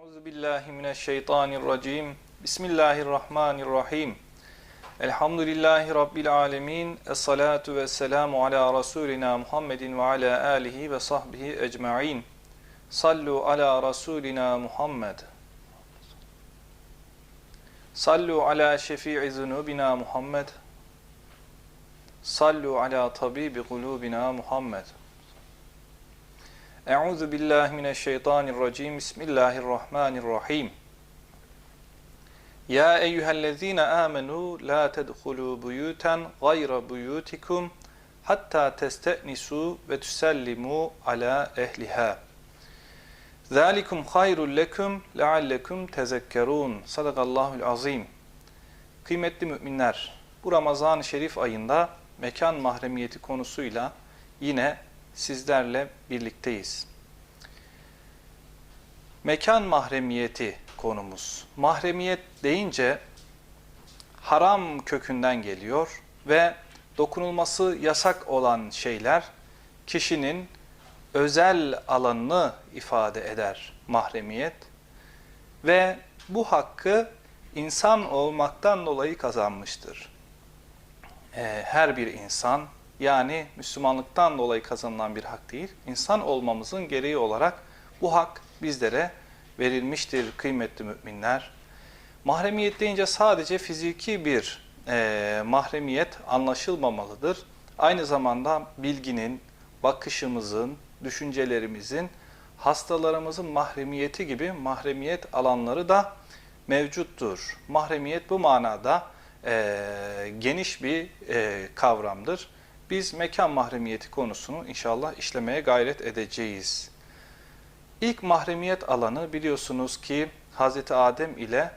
Euzu billahi mineşşeytanirracim. Bismillahirrahmanirrahim. Elhamdülillahi rabbil alamin. Essalatu vesselamu ala rasulina Muhammedin ve ala alihi ve sahbihi ecmaîn. Sallu ala rasulina Muhammed. Sallu ala şefii zunubina Muhammed. Sallu ala tabibi kulubina Muhammed. Euzu billahi mineşşeytanirracim. Bismillahirrahmanirrahim. Ya eyyühellezine amenu la tedhulu buyuten gayra buyutikum hatta teste'nisu ve tusellimu ala ehliha. Zalikum hayrul lekum leallekum tezekkerun. Sadakallahul azim. Kıymetli müminler, bu Ramazan-ı Şerif ayında mekan mahremiyeti konusuyla yine sizlerle birlikteyiz. Mekan mahremiyeti konumuz. Mahremiyet deyince haram kökünden geliyor ve dokunulması yasak olan şeyler kişinin özel alanını ifade eder mahremiyet ve bu hakkı insan olmaktan dolayı kazanmıştır. Ee, her bir insan yani Müslümanlıktan dolayı kazanılan bir hak değil, insan olmamızın gereği olarak bu hak bizlere verilmiştir kıymetli müminler. Mahremiyet deyince sadece fiziki bir e, mahremiyet anlaşılmamalıdır. Aynı zamanda bilginin, bakışımızın, düşüncelerimizin, hastalarımızın mahremiyeti gibi mahremiyet alanları da mevcuttur. Mahremiyet bu manada e, geniş bir e, kavramdır. Biz mekan mahremiyeti konusunu inşallah işlemeye gayret edeceğiz. İlk mahremiyet alanı biliyorsunuz ki Hazreti Adem ile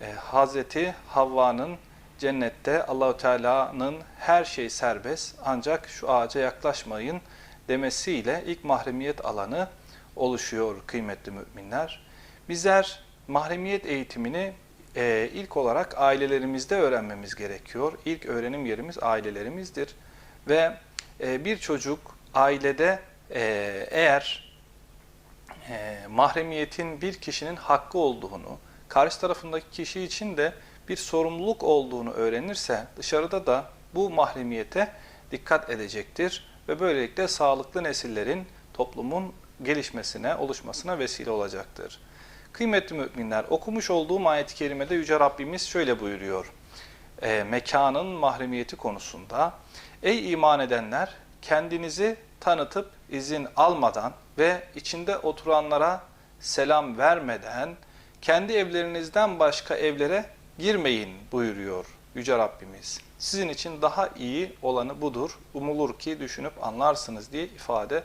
e, Hazreti Havva'nın cennette Allahu Teala'nın her şey serbest ancak şu ağaca yaklaşmayın demesiyle ilk mahremiyet alanı oluşuyor kıymetli müminler. Bizler mahremiyet eğitimini e, ilk olarak ailelerimizde öğrenmemiz gerekiyor. İlk öğrenim yerimiz ailelerimizdir. Ve e, bir çocuk ailede e, eğer e, mahremiyetin bir kişinin hakkı olduğunu, karşı tarafındaki kişi için de bir sorumluluk olduğunu öğrenirse dışarıda da bu mahremiyete dikkat edecektir ve böylelikle sağlıklı nesillerin toplumun gelişmesine, oluşmasına vesile olacaktır. Kıymetli müminler, okumuş olduğum ayet-i kerimede Yüce Rabbimiz şöyle buyuruyor. E, mekanın mahremiyeti konusunda. Ey iman edenler, kendinizi tanıtıp izin almadan ve içinde oturanlara selam vermeden kendi evlerinizden başka evlere girmeyin buyuruyor Yüce Rabbimiz. Sizin için daha iyi olanı budur. Umulur ki düşünüp anlarsınız diye ifade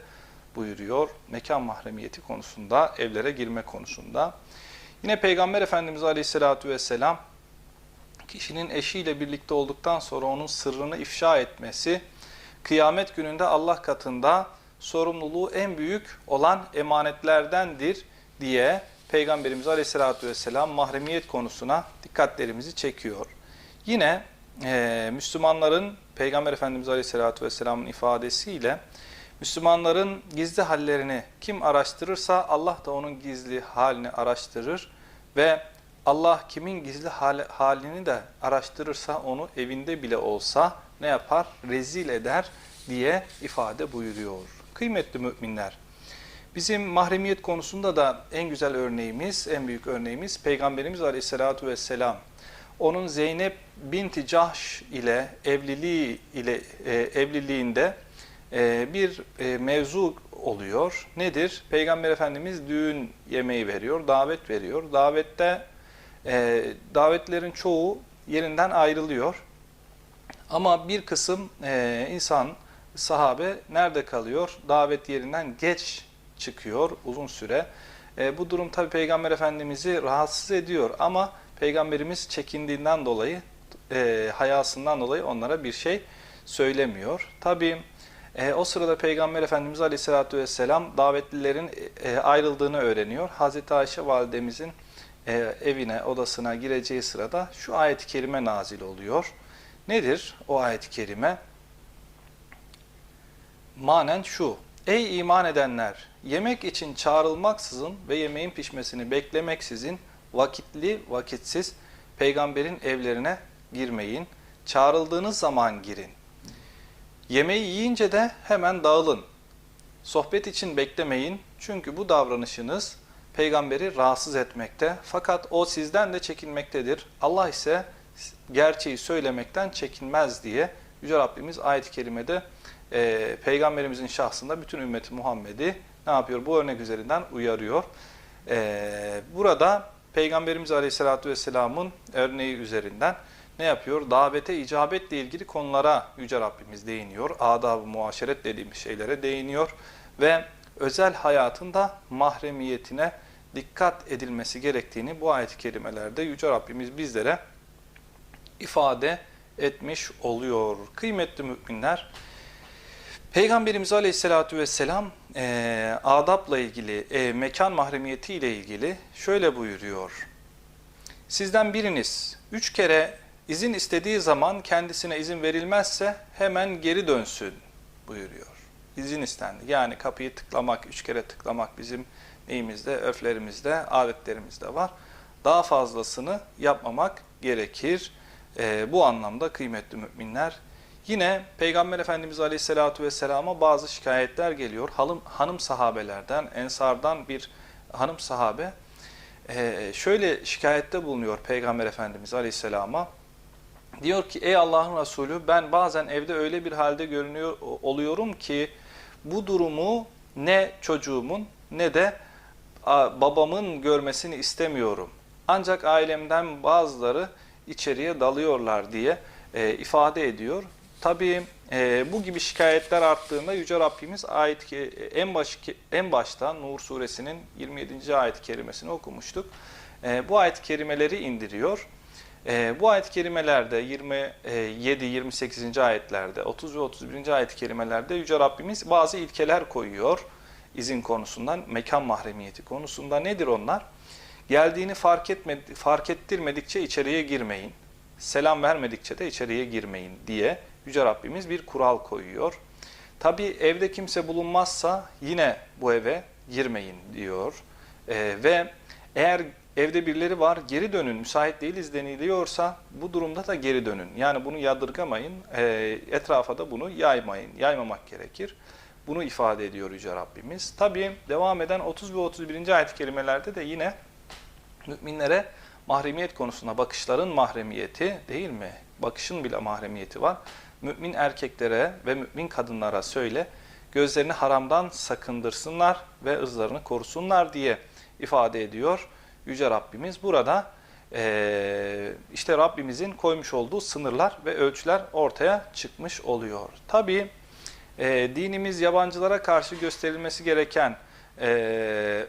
buyuruyor. Mekan mahremiyeti konusunda, evlere girme konusunda. Yine Peygamber Efendimiz Aleyhisselatü Vesselam kişinin eşiyle birlikte olduktan sonra onun sırrını ifşa etmesi, kıyamet gününde Allah katında sorumluluğu en büyük olan emanetlerdendir diye Peygamberimiz Aleyhisselatü Vesselam mahremiyet konusuna dikkatlerimizi çekiyor. Yine e, Müslümanların Peygamber Efendimiz Aleyhisselatü Vesselam'ın ifadesiyle Müslümanların gizli hallerini kim araştırırsa Allah da onun gizli halini araştırır ve Allah kimin gizli halini de araştırırsa onu evinde bile olsa ne yapar? Rezil eder diye ifade buyuruyor. Kıymetli müminler, bizim mahremiyet konusunda da en güzel örneğimiz, en büyük örneğimiz Peygamberimiz Aleyhisselatü Vesselam. Onun Zeynep binti Cahş ile evliliği ile e, evliliğinde e, bir e, mevzu oluyor. Nedir? Peygamber Efendimiz düğün yemeği veriyor, davet veriyor. Davette e, davetlerin çoğu yerinden ayrılıyor. Ama bir kısım e, insan, sahabe nerede kalıyor? Davet yerinden geç çıkıyor uzun süre. E, bu durum tabi Peygamber Efendimiz'i rahatsız ediyor ama Peygamberimiz çekindiğinden dolayı, e, hayasından dolayı onlara bir şey söylemiyor. Tabi e, o sırada Peygamber Efendimiz Aleyhisselatü Vesselam davetlilerin e, ayrıldığını öğreniyor. Hazreti Ayşe validemizin e, evine, odasına gireceği sırada şu ayet-i kerime nazil oluyor. Nedir o ayet-i kerime? Manen şu, ey iman edenler, yemek için çağrılmaksızın ve yemeğin pişmesini beklemeksizin vakitli vakitsiz peygamberin evlerine girmeyin. Çağrıldığınız zaman girin. Yemeği yiyince de hemen dağılın. Sohbet için beklemeyin çünkü bu davranışınız peygamberi rahatsız etmekte. Fakat o sizden de çekinmektedir. Allah ise gerçeği söylemekten çekinmez diye Yüce Rabbimiz ayet-i kerimede e, peygamberimizin şahsında bütün ümmeti Muhammed'i ne yapıyor? Bu örnek üzerinden uyarıyor. E, burada Peygamberimiz Aleyhisselatü Vesselam'ın örneği üzerinden ne yapıyor? Davete icabetle ilgili konulara Yüce Rabbimiz değiniyor. Adab-ı muaşeret dediğimiz şeylere değiniyor. Ve özel hayatında mahremiyetine dikkat edilmesi gerektiğini bu ayet-i kerimelerde Yüce Rabbimiz bizlere ifade etmiş oluyor. Kıymetli müminler, Peygamberimiz Aleyhisselatü Vesselam e, adapla ilgili, e, mekan mahremiyeti ile ilgili şöyle buyuruyor. Sizden biriniz üç kere izin istediği zaman kendisine izin verilmezse hemen geri dönsün buyuruyor. İzin istendi. Yani kapıyı tıklamak, üç kere tıklamak bizim neyimizde, öflerimizde, adetlerimizde var. Daha fazlasını yapmamak gerekir. E, bu anlamda kıymetli müminler. Yine Peygamber Efendimiz Aleyhisselatü Vesselam'a bazı şikayetler geliyor. Hanım, hanım sahabelerden, ensardan bir hanım sahabe e, şöyle şikayette bulunuyor Peygamber Efendimiz Aleyhisselam'a. Diyor ki ey Allah'ın Resulü ben bazen evde öyle bir halde görünüyor oluyorum ki bu durumu ne çocuğumun ne de babamın görmesini istemiyorum. Ancak ailemden bazıları içeriye dalıyorlar diye e, ifade ediyor. Tabii e, bu gibi şikayetler arttığında Yüce Rabbimiz ayet en baş en başta Nur suresinin 27. ayet-i kerimesini okumuştuk. E, bu ayet-i kerimeleri indiriyor. E, bu ayet-i kerimelerde 27 28. ayetlerde 30 ve 31. ayet-i kerimelerde Yüce Rabbimiz bazı ilkeler koyuyor izin konusundan, mekan mahremiyeti konusunda nedir onlar? Geldiğini fark etmedi, fark ettirmedikçe içeriye girmeyin. Selam vermedikçe de içeriye girmeyin diye Yüce Rabbimiz bir kural koyuyor. Tabi evde kimse bulunmazsa yine bu eve girmeyin diyor. Ee, ve eğer evde birileri var geri dönün müsait değiliz deniliyorsa bu durumda da geri dönün. Yani bunu yadırgamayın e, etrafa da bunu yaymayın yaymamak gerekir. Bunu ifade ediyor Yüce Rabbimiz. Tabi devam eden 30 ve 31. ayet kelimelerde de yine müminlere mahremiyet konusuna bakışların mahremiyeti değil mi? Bakışın bile mahremiyeti var. Mümin erkeklere ve mümin kadınlara söyle gözlerini haramdan sakındırsınlar ve ırzlarını korusunlar diye ifade ediyor Yüce Rabbimiz. Burada e, işte Rabbimizin koymuş olduğu sınırlar ve ölçüler ortaya çıkmış oluyor. Tabi e, dinimiz yabancılara karşı gösterilmesi gereken e,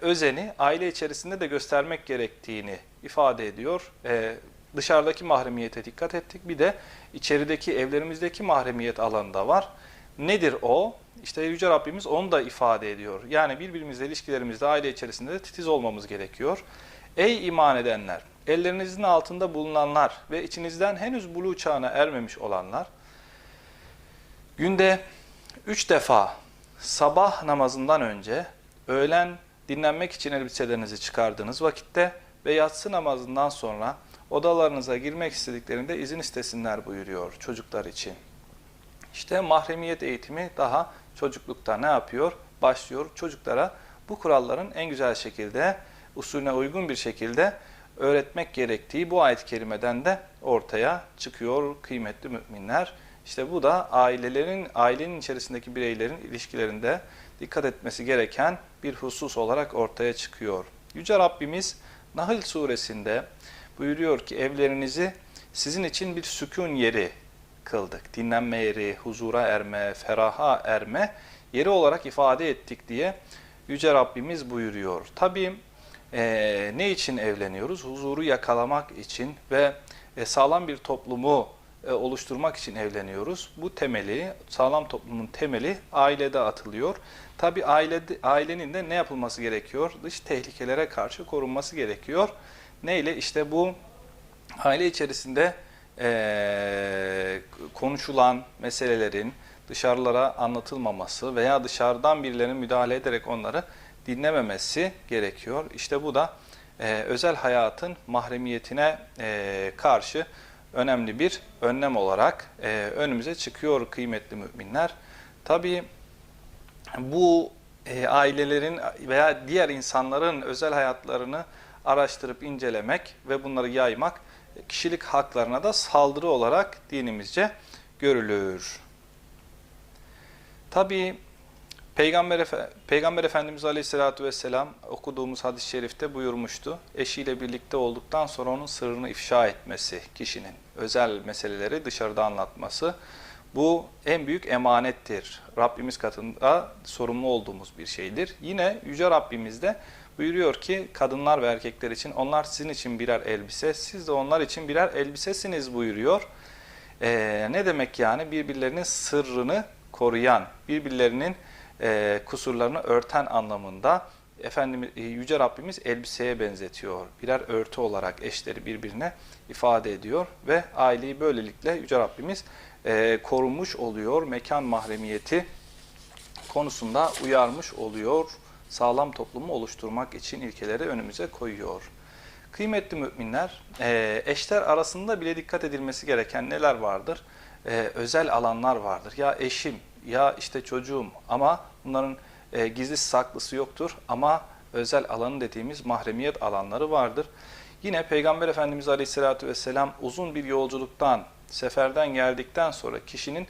özeni aile içerisinde de göstermek gerektiğini ifade ediyor. E, dışarıdaki mahremiyete dikkat ettik. Bir de içerideki evlerimizdeki mahremiyet alanında var. Nedir o? İşte Yüce Rabbimiz onu da ifade ediyor. Yani birbirimizle ilişkilerimizde aile içerisinde de titiz olmamız gerekiyor. Ey iman edenler! Ellerinizin altında bulunanlar ve içinizden henüz buluğ çağına ermemiş olanlar, günde üç defa sabah namazından önce, öğlen dinlenmek için elbiselerinizi çıkardığınız vakitte ve yatsı namazından sonra odalarınıza girmek istediklerinde izin istesinler buyuruyor çocuklar için. İşte mahremiyet eğitimi daha çocuklukta ne yapıyor? Başlıyor çocuklara bu kuralların en güzel şekilde, usulüne uygun bir şekilde öğretmek gerektiği bu ayet-i kerimeden de ortaya çıkıyor kıymetli müminler. İşte bu da ailelerin, ailenin içerisindeki bireylerin ilişkilerinde dikkat etmesi gereken bir husus olarak ortaya çıkıyor. Yüce Rabbimiz Nahl suresinde buyuruyor ki evlerinizi sizin için bir sükun yeri kıldık. Dinlenme yeri, huzura erme, feraha erme yeri olarak ifade ettik diye Yüce Rabbimiz buyuruyor. Tabii e, ne için evleniyoruz? Huzuru yakalamak için ve e, sağlam bir toplumu oluşturmak için evleniyoruz. Bu temeli, sağlam toplumun temeli ailede atılıyor. Tabi ailede, ailenin de ne yapılması gerekiyor? Dış tehlikelere karşı korunması gerekiyor. Neyle? İşte bu aile içerisinde e, konuşulan meselelerin dışarılara anlatılmaması veya dışarıdan birilerinin müdahale ederek onları dinlememesi gerekiyor. İşte bu da e, özel hayatın mahremiyetine e, karşı önemli bir önlem olarak e, önümüze çıkıyor kıymetli müminler. Tabii bu e, ailelerin veya diğer insanların özel hayatlarını araştırıp incelemek ve bunları yaymak kişilik haklarına da saldırı olarak dinimizce görülür. Tabii Peygamber, Efe- Peygamber Efendimiz Aleyhisselatü Vesselam okuduğumuz hadis-i şerifte buyurmuştu. Eşiyle birlikte olduktan sonra onun sırrını ifşa etmesi, kişinin özel meseleleri dışarıda anlatması. Bu en büyük emanettir. Rabbimiz katında sorumlu olduğumuz bir şeydir. Yine Yüce Rabbimiz de buyuruyor ki kadınlar ve erkekler için onlar sizin için birer elbise, siz de onlar için birer elbisesiniz buyuruyor. Ee, ne demek yani? Birbirlerinin sırrını koruyan, birbirlerinin e, kusurlarını örten anlamında Efendimiz, e, Yüce Rabbimiz elbiseye benzetiyor. Birer örtü olarak eşleri birbirine ifade ediyor ve aileyi böylelikle Yüce Rabbimiz e, korumuş oluyor. Mekan mahremiyeti konusunda uyarmış oluyor. Sağlam toplumu oluşturmak için ilkeleri önümüze koyuyor. Kıymetli müminler, e, eşler arasında bile dikkat edilmesi gereken neler vardır? E, özel alanlar vardır. Ya eşim, ya işte çocuğum ama bunların e, gizlisi saklısı yoktur. Ama özel alanı dediğimiz mahremiyet alanları vardır. Yine Peygamber Efendimiz Aleyhisselatü Vesselam uzun bir yolculuktan, seferden geldikten sonra kişinin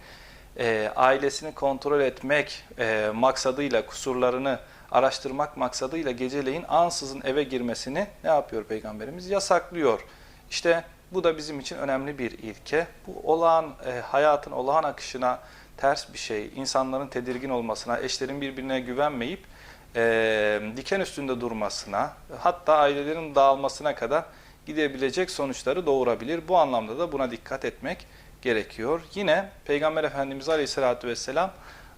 e, ailesini kontrol etmek e, maksadıyla, kusurlarını araştırmak maksadıyla geceleyin ansızın eve girmesini ne yapıyor Peygamberimiz? Yasaklıyor. İşte bu da bizim için önemli bir ilke. Bu olağan, e, hayatın olağan akışına ters bir şey. İnsanların tedirgin olmasına, eşlerin birbirine güvenmeyip e, diken üstünde durmasına, hatta ailelerin dağılmasına kadar gidebilecek sonuçları doğurabilir. Bu anlamda da buna dikkat etmek gerekiyor. Yine Peygamber Efendimiz Aleyhisselatü Vesselam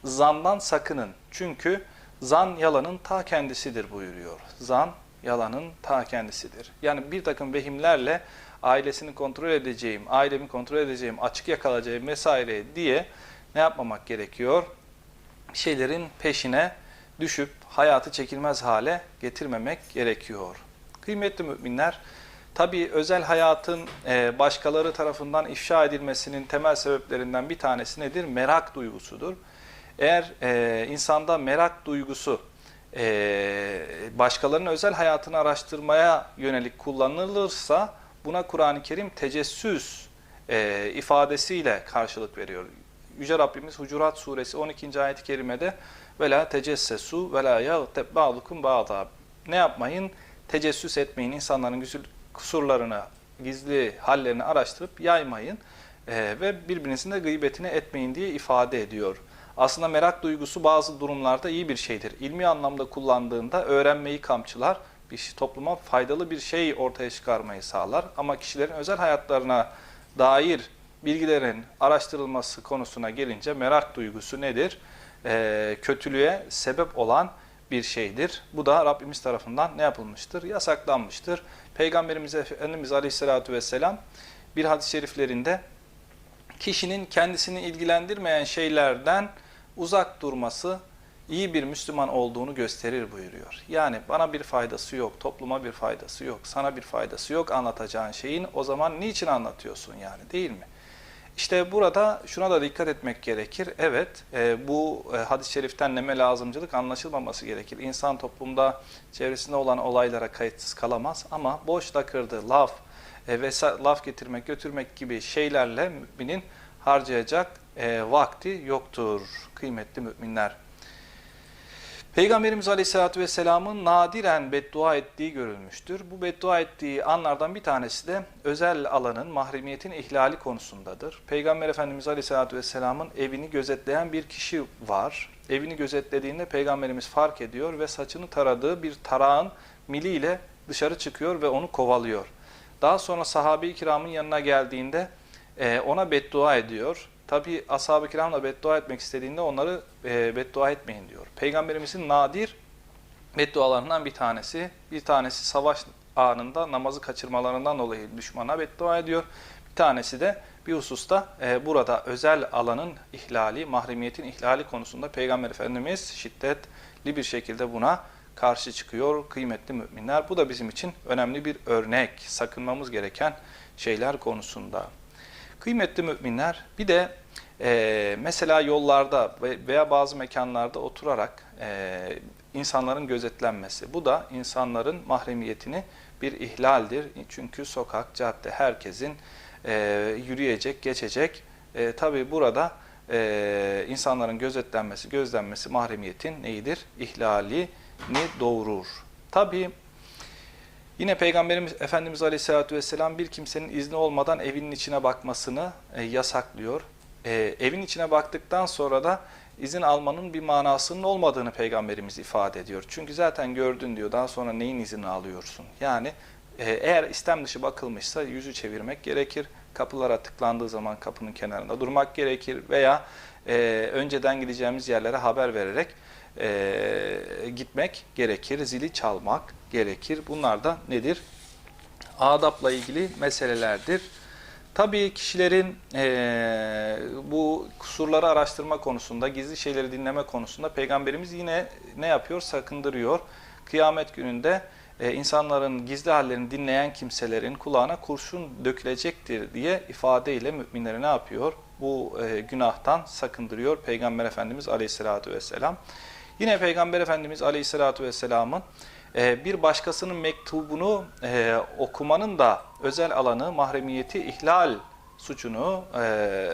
zandan sakının. Çünkü zan yalanın ta kendisidir buyuruyor. Zan yalanın ta kendisidir. Yani bir takım vehimlerle ailesini kontrol edeceğim, ailemi kontrol edeceğim, açık yakalayacağım vesaire diye ne yapmamak gerekiyor? Şeylerin peşine düşüp hayatı çekilmez hale getirmemek gerekiyor. Kıymetli müminler, tabi özel hayatın e, başkaları tarafından ifşa edilmesinin temel sebeplerinden bir tanesi nedir? Merak duygusudur. Eğer e, insanda merak duygusu e, başkalarının özel hayatını araştırmaya yönelik kullanılırsa buna Kur'an-ı Kerim tecessüs ifadesiyle karşılık veriyor. Yüce Rabbimiz Hucurat Suresi 12. ayet-i kerimede ve la tecessesu ve la yagteb. Ne yapmayın? Tecessüs etmeyin. insanların kusurlarını, gizli hallerini araştırıp yaymayın e, ve birbirinizin de gıybetini etmeyin diye ifade ediyor. Aslında merak duygusu bazı durumlarda iyi bir şeydir. İlmi anlamda kullandığında öğrenmeyi kamçılar, bir topluma faydalı bir şey ortaya çıkarmayı sağlar. Ama kişilerin özel hayatlarına dair bilgilerin araştırılması konusuna gelince merak duygusu nedir? Ee, kötülüğe sebep olan bir şeydir. Bu da Rabbimiz tarafından ne yapılmıştır? Yasaklanmıştır. Peygamberimiz Efendimiz Aleyhisselatü Vesselam bir hadis-i şeriflerinde kişinin kendisini ilgilendirmeyen şeylerden uzak durması iyi bir Müslüman olduğunu gösterir buyuruyor. Yani bana bir faydası yok, topluma bir faydası yok, sana bir faydası yok anlatacağın şeyin o zaman niçin anlatıyorsun yani değil mi? İşte burada şuna da dikkat etmek gerekir. Evet e, bu e, hadis-i şeriften neme lazımcılık anlaşılmaması gerekir. İnsan toplumda çevresinde olan olaylara kayıtsız kalamaz ama boş lakırdı, laf, e, ve laf getirmek, götürmek gibi şeylerle müminin harcayacak e, vakti yoktur kıymetli müminler. Peygamberimiz Aleyhisselatü Vesselam'ın nadiren beddua ettiği görülmüştür. Bu beddua ettiği anlardan bir tanesi de özel alanın, mahremiyetin ihlali konusundadır. Peygamber Efendimiz Aleyhisselatü Vesselam'ın evini gözetleyen bir kişi var. Evini gözetlediğinde Peygamberimiz fark ediyor ve saçını taradığı bir tarağın miliyle dışarı çıkıyor ve onu kovalıyor. Daha sonra sahabe-i kiramın yanına geldiğinde e, ona beddua ediyor. Tabi ashab-ı kiramla beddua etmek istediğinde onları e, beddua etmeyin diyor. Peygamberimizin nadir beddualarından bir tanesi, bir tanesi savaş anında namazı kaçırmalarından dolayı düşmana beddua ediyor. Bir tanesi de bir hususta e, burada özel alanın ihlali, mahremiyetin ihlali konusunda Peygamber Efendimiz şiddetli bir şekilde buna karşı çıkıyor kıymetli müminler. Bu da bizim için önemli bir örnek, sakınmamız gereken şeyler konusunda. Kıymetli müminler bir de e, mesela yollarda ve- veya bazı mekanlarda oturarak e, insanların gözetlenmesi. Bu da insanların mahremiyetini bir ihlaldir. Çünkü sokak, cadde herkesin e, yürüyecek, geçecek. E, Tabi burada e, insanların gözetlenmesi, gözlenmesi mahremiyetin neyidir? İhlalini doğurur. Tabi Yine Peygamberimiz Efendimiz Aleyhisselatü Vesselam bir kimsenin izni olmadan evinin içine bakmasını e, yasaklıyor. E, evin içine baktıktan sonra da izin almanın bir manasının olmadığını Peygamberimiz ifade ediyor. Çünkü zaten gördün diyor daha sonra neyin izni alıyorsun? Yani e, eğer istem dışı bakılmışsa yüzü çevirmek gerekir. Kapılara tıklandığı zaman kapının kenarında durmak gerekir veya e, önceden gideceğimiz yerlere haber vererek e, gitmek gerekir, zili çalmak gerekir. Bunlar da nedir? Adapla ilgili meselelerdir. Tabii kişilerin e, bu kusurları araştırma konusunda, gizli şeyleri dinleme konusunda Peygamberimiz yine ne yapıyor? Sakındırıyor. Kıyamet gününde e, insanların gizli hallerini dinleyen kimselerin kulağına kurşun dökülecektir diye ifadeyle müminleri ne yapıyor? Bu e, günahtan sakındırıyor Peygamber Efendimiz Aleyhisselatü Vesselam. Yine Peygamber Efendimiz Aleyhisselatü Vesselam'ın e, bir başkasının mektubunu e, okumanın da özel alanı mahremiyeti ihlal suçunu e,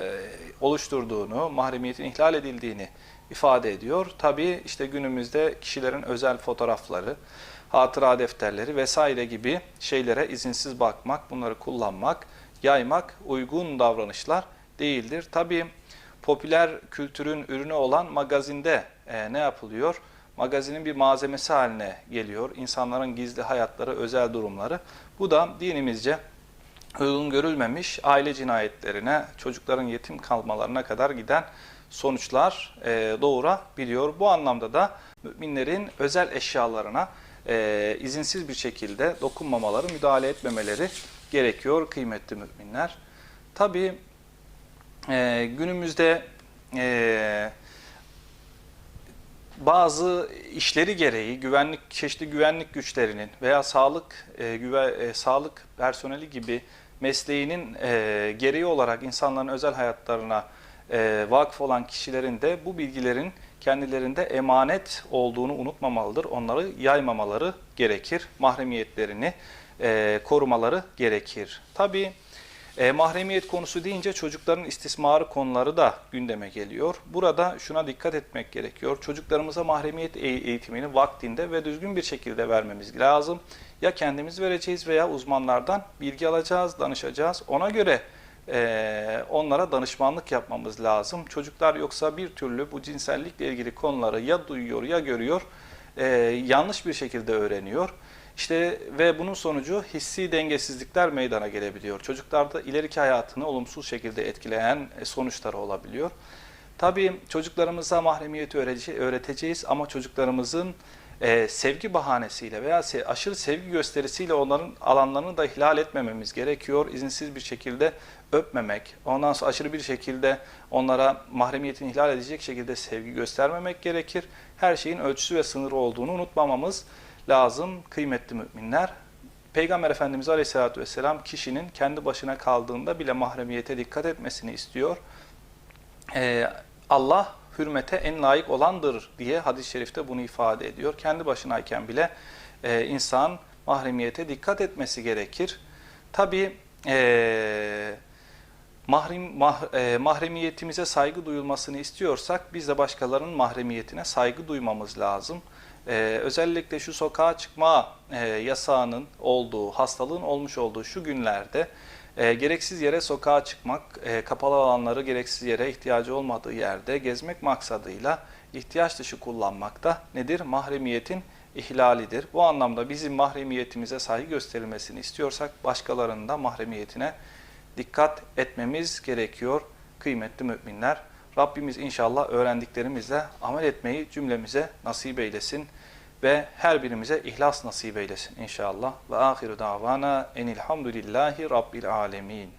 oluşturduğunu, mahremiyetin ihlal edildiğini ifade ediyor. Tabi işte günümüzde kişilerin özel fotoğrafları, hatıra defterleri vesaire gibi şeylere izinsiz bakmak, bunları kullanmak, yaymak uygun davranışlar değildir. Tabi popüler kültürün ürünü olan magazinde e, ne yapılıyor? Magazinin bir malzemesi haline geliyor. İnsanların gizli hayatları, özel durumları. Bu da dinimizce uygun görülmemiş aile cinayetlerine, çocukların yetim kalmalarına kadar giden sonuçlar e, doğurabiliyor. Bu anlamda da müminlerin özel eşyalarına e, izinsiz bir şekilde dokunmamaları, müdahale etmemeleri gerekiyor kıymetli müminler. Tabii e, günümüzde e, bazı işleri gereği güvenlik çeşitli güvenlik güçlerinin veya sağlık e, güve, e, sağlık personeli gibi mesleğinin e, gereği olarak insanların özel hayatlarına e, vakıf olan kişilerin de bu bilgilerin kendilerinde emanet olduğunu unutmamalıdır. Onları yaymamaları gerekir. Mahremiyetlerini e, korumaları gerekir. Tabii e, mahremiyet konusu deyince çocukların istismarı konuları da gündeme geliyor. Burada şuna dikkat etmek gerekiyor. Çocuklarımıza mahremiyet eğ- eğitimini vaktinde ve düzgün bir şekilde vermemiz lazım. Ya kendimiz vereceğiz veya uzmanlardan bilgi alacağız, danışacağız. Ona göre e, onlara danışmanlık yapmamız lazım. Çocuklar yoksa bir türlü bu cinsellikle ilgili konuları ya duyuyor ya görüyor, e, yanlış bir şekilde öğreniyor. İşte ve bunun sonucu hissi dengesizlikler meydana gelebiliyor. Çocuklarda ileriki hayatını olumsuz şekilde etkileyen e, sonuçları olabiliyor. Tabii çocuklarımıza mahremiyeti öğreteceğiz ama çocuklarımızın e, sevgi bahanesiyle veya se- aşırı sevgi gösterisiyle onların alanlarını da ihlal etmememiz gerekiyor. İzinsiz bir şekilde öpmemek, ondan sonra aşırı bir şekilde onlara mahremiyetini ihlal edecek şekilde sevgi göstermemek gerekir. Her şeyin ölçüsü ve sınırı olduğunu unutmamamız lazım kıymetli müminler. Peygamber Efendimiz Aleyhisselatü Vesselam kişinin kendi başına kaldığında bile mahremiyete dikkat etmesini istiyor. Ee, Allah hürmete en layık olandır diye hadis-i şerifte bunu ifade ediyor. Kendi başınayken bile e, insan mahremiyete dikkat etmesi gerekir. Tabi e, mahrem, mah, e, mahremiyetimize saygı duyulmasını istiyorsak biz de başkalarının mahremiyetine saygı duymamız lazım. Ee, özellikle şu sokağa çıkma e, yasağının olduğu, hastalığın olmuş olduğu şu günlerde e, gereksiz yere sokağa çıkmak, e, kapalı alanları gereksiz yere ihtiyacı olmadığı yerde gezmek maksadıyla ihtiyaç dışı kullanmak da nedir? Mahremiyetin ihlalidir. Bu anlamda bizim mahremiyetimize saygı gösterilmesini istiyorsak başkalarının da mahremiyetine dikkat etmemiz gerekiyor kıymetli müminler. Rabbimiz inşallah öğrendiklerimizle amel etmeyi cümlemize nasip eylesin ve her birimize ihlas nasip eylesin inşallah. Ve ahiru davana enilhamdülillahi rabbil alemin.